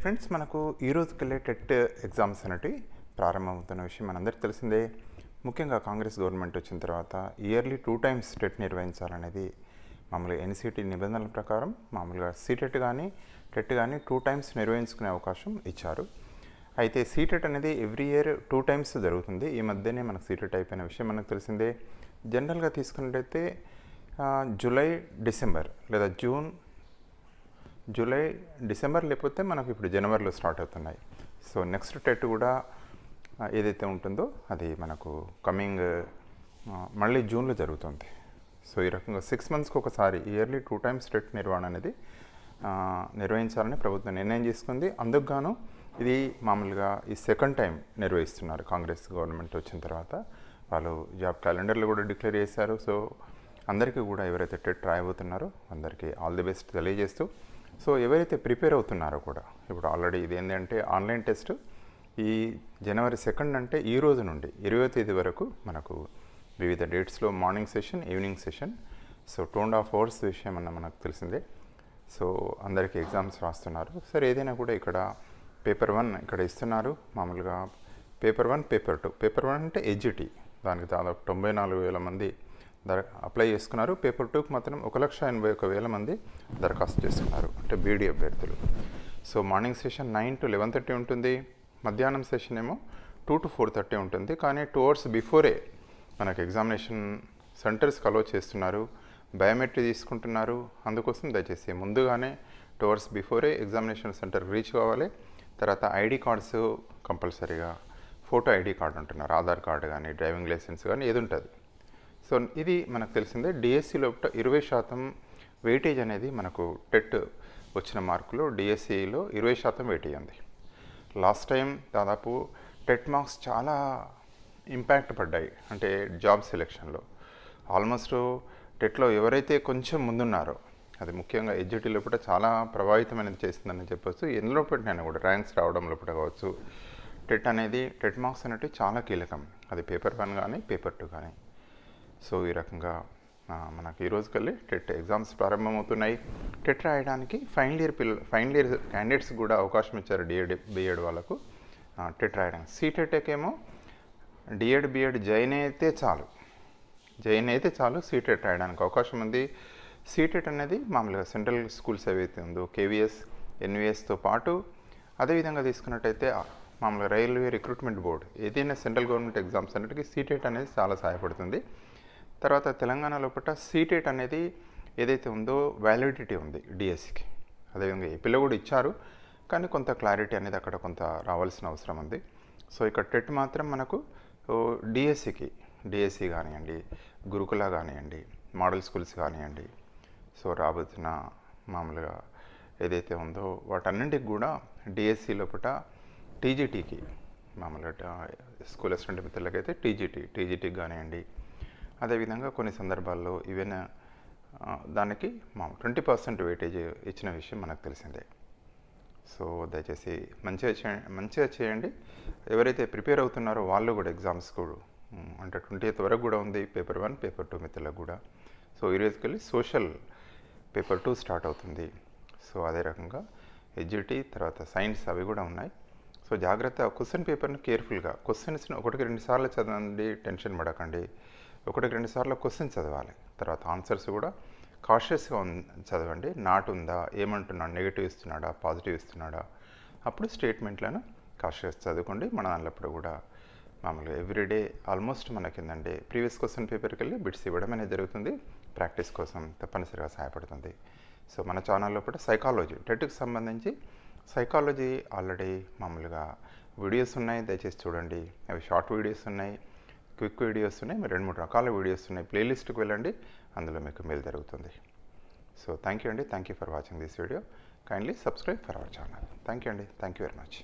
Friends మనకు ఈ వెళ్ళే టెట్ ఎగ్జామ్స్ అనేటివి ప్రారంభమవుతున్న విషయం మనందరికీ తెలిసిందే. ముఖ్యంగా కాంగ్రెస్ గవర్నమెంట్ వచ్చిన తర్వాత ఇయర్లీ టూ టైమ్స్ టెట్ నిర్వహించాలనేది మామూలుగా ఎన్సీటీ నిబంధనల ప్రకారం మామూలుగా సీటెట్ కానీ టెట్ కానీ టూ టైమ్స్ నిర్వహించుకునే అవకాశం ఇచ్చారు. అయితే సీటెట్ అనేది ఎవ్రీ ఇయర్ టూ టైమ్స్ జరుగుతుంది. ఈ మధ్యనే మనకు సీటెట్ అయిపోయిన విషయం మనకు తెలిసిందే. జనరల్గా తీసుకున్నట్టయితే జూలై డిసెంబర్ లేదా జూన్ జూలై డిసెంబర్ లేకపోతే మనకు ఇప్పుడు జనవరిలో స్టార్ట్ అవుతున్నాయి. సో నెక్స్ట్ టెట్ కూడా ఏదైతే ఉంటుందో అది మనకు కమింగ్ మళ్ళీ జూన్లో జరుగుతుంది. సో ఈ రకంగా సిక్స్ మంత్స్కి ఒకసారి ఇయర్లీ టూ టైమ్స్ టెట్ నిర్వహణ అనేది నిర్వహించాలని ప్రభుత్వం నిర్ణయం చేసుకుంది. అందుకు గాను ఇది మామూలుగా ఈ సెకండ్ టైం నిర్వహిస్తున్నారు కాంగ్రెస్ గవర్నమెంట్ వచ్చిన తర్వాత. వాళ్ళు జాబ్ క్యాలెండర్లు కూడా డిక్లేర్ చేశారు. సో అందరికీ కూడా ఎవరైతే టెట్ రాయబోతున్నారో అందరికీ ఆల్ ది బెస్ట్ తెలియజేస్తూ సో ఎవరైతే ప్రిపేర్ అవుతున్నారో కూడా ఇప్పుడు ఆల్రెడీ ఇది ఏంటంటే ఆన్లైన్ టెస్ట్ ఈ జనవరి సెకండ్ అంటే ఈ రోజు నుండి ఇరవై తేదీ వరకు మనకు వివిధ డేట్స్లో morning session evening session. So two and half hours విషయం అన్న మనకు తెలిసిందే. సో అందరికీ ఎగ్జామ్స్ రాస్తున్నారు. సరే ఏదైనా కూడా ఇక్కడ పేపర్ వన్ ఇక్కడ ఇస్తున్నారు. మామూలుగా paper one paper two. Paper one అంటే ఎడ్జిటీ దానికి దాదాపు తొంభై నాలుగు వేల మంది దర అప్లై చేసుకున్నారు. పేపర్ టూకి మాత్రం ఒక లక్ష ఎనభై ఒక వేల మంది దరఖాస్తు చేసుకున్నారు. అంటే బీడీ అభ్యర్థులు. So morning session nine to eleven thirty ఉంటుంది. మధ్యాహ్నం సెషన్ ఏమో టూ టు ఫోర్ థర్టీ ఉంటుంది. కానీ టూ అవర్స్ బిఫోరే మనకు ఎగ్జామినేషన్ సెంటర్స్కి అలో చేస్తున్నారు. బయోమెట్రీ తీసుకుంటున్నారు. అందుకోసం దయచేసి ముందుగానే టూ అవర్స్ బిఫోరే ఎగ్జామినేషన్ సెంటర్ రీచ్ కావాలి. తర్వాత ఐడి కార్డ్స్ కంపల్సరీగా ఫోటో ఐడి కార్డు అంటున్నారు ఆధార్ కార్డు కానీ డ్రైవింగ్ లైసెన్స్ కానీ ఏది ఉంటుంది. సో ఇది మనకు తెలిసిందే డిఎస్సి లోపల ఇరవై శాతం వెయిటేజ్ అనేది మనకు టెట్ వచ్చిన మార్కులు డిఎస్సిలో ఇరవై శాతం వెయిటేజ్ ఉంది. లాస్ట్ టైం దాదాపు టెట్ మార్క్స్ చాలా ఇంపాక్ట్ పడ్డాయి అంటే జాబ్ సెలెక్షన్లో ఆల్మోస్ట్ టెట్లో ఎవరైతే కొంచెం ముందున్నారో అది ముఖ్యంగా ఎడ్జిటీ లోపల చాలా ప్రభావితమైనది చేసిందని చెప్పొచ్చు. ఎందులో పెట్టినా కూడా ర్యాంక్స్ రావడం లోపల కావచ్చు. టెట్ అనేది టెట్ మార్క్స్ అనేటివి చాలా కీలకం. అది పేపర్ వన్ కానీ పేపర్ టూ కానీ. సో ఈ రకంగా మనకి ఈ టెట్ ఎగ్జామ్స్ ప్రారంభమవుతున్నాయి. టెట్ రాయడానికి ఫైనల్ ఇయర్ పిల్ల ఫైనల్ ఇయర్ క్యాండిడేట్స్ కూడా అవకాశం ఇచ్చారు డిఎడ్ బిఎడ్ వాళ్ళకు. టెట్ రాయడానికి. సీటెట్ ఏమో డిఎడ్ బిఎడ్ జైన్ అయితే చాలు. జైన్ అయితే చాలు సీటెట్ రాయడానికి అవకాశం ఉంది. సీటెట్ అనేది మామూలుగా సెంట్రల్ స్కూల్స్ ఏవైతే ఉందో కేవీఎస్ ఎన్విఎస్తో పాటు అదేవిధంగా తీసుకున్నట్టయితే మామూలుగా రైల్వే రిక్రూట్మెంట్ బోర్డ్ ఏదైనా సెంట్రల్ గవర్నమెంట్ ఎగ్జామ్స్ అన్నిటికీ సీటెట్ అనేది చాలా సహాయపడుతుంది. తర్వాత తెలంగాణ లోపల సీటెట్ అనేది ఏదైతే ఉందో వ్యాలిడిటీ ఉంది డిఎస్సికి అదేవిధంగా ఏపీలో కూడా ఇచ్చారు కానీ కొంత క్లారిటీ అనేది అక్కడ కొంత రావాల్సిన అవసరం ఉంది. సో ఇక్కడ టెట్ మాత్రం మనకు డిఎస్సికి డిఎస్సి కానివ్వండి గురుకుల కానివ్వండి మోడల్ స్కూల్స్ కానివ్వండి సో రాబోతున్న మామూలుగా ఏదైతే ఉందో వాటన్నింటికి కూడా డిఎస్సి లోపల టీజీటీకి మామూలుగా స్కూల్ అసిస్టెంట్ మిత్రులకైతే టీజీటీ టీజీటీకి కానివ్వండి అదేవిధంగా కొన్ని సందర్భాల్లో ఈవెన్ దానికి మా ట్వంటీ పర్సెంట్ వెయిటేజ్ ఇచ్చిన విషయం మనకు తెలిసిందే. సో దయచేసి మంచిగా చేయండి మంచిగా చేయండి. ఎవరైతే ప్రిపేర్ అవుతున్నారో వాళ్ళు కూడా ఎగ్జామ్స్ కూడా అంటే ట్వంటీ ఎయిత్ వరకు కూడా ఉంది పేపర్ వన్ పేపర్ టూ మిత్రులకు కూడా. సో ఈ సోషల్ పేపర్ టూ స్టార్ట్ అవుతుంది. సో అదే రకంగా ఎడ్జిటీ తర్వాత సైన్స్ అవి కూడా ఉన్నాయి. సో జాగ్రత్త క్వశ్చన్ పేపర్ని కేర్ఫుల్గా క్వశ్చన్స్ని ఒకటికి రెండు సార్లు చదవండి టెన్షన్ పడకండి. ఒకటికి రెండు సార్లు క్వశ్చన్ చదవాలి. తర్వాత ఆన్సర్స్ కూడా కాషియస్గా చదవండి. నాట్ ఉందా? ఏమంటున్నాడు నెగిటివ్ ఇస్తున్నాడా? పాజిటివ్ ఇస్తున్నాడా? అప్పుడు స్టేట్మెంట్లను కాషియస్ చదువుకోండి. మన అన్నప్పుడు కూడా మామూలుగా ఎవ్రీడే ఆల్మోస్ట్ మనకిందండి ప్రీవియస్ క్వశ్చన్ పేపర్కి వెళ్ళి బిట్స్ ఇవ్వడం అనేది జరుగుతుంది. ప్రాక్టీస్ కోసం తప్పనిసరిగా సహాయపడుతుంది. సో మన ఛానల్లో కూడా సైకాలజీ టెట్కి సంబంధించి సైకాలజీ ఆల్రెడీ మామూలుగా వీడియోస్ ఉన్నాయి. దయచేసి చూడండి. అవి షార్ట్ వీడియోస్ ఉన్నాయి. క్విక్ వీడియోస్ ఉన్నాయి రెండు మూడు రకాల వీడియోస్ ఉన్నాయి. ప్లేలిస్ట్కి వెళ్ళండి అందులో మీకు మేలు జరుగుతుంది. సో థ్యాంక్ యూ అండి. Thank you for watching this video. Kindly subscribe for our channel. Thank you అండి. Thank you very much.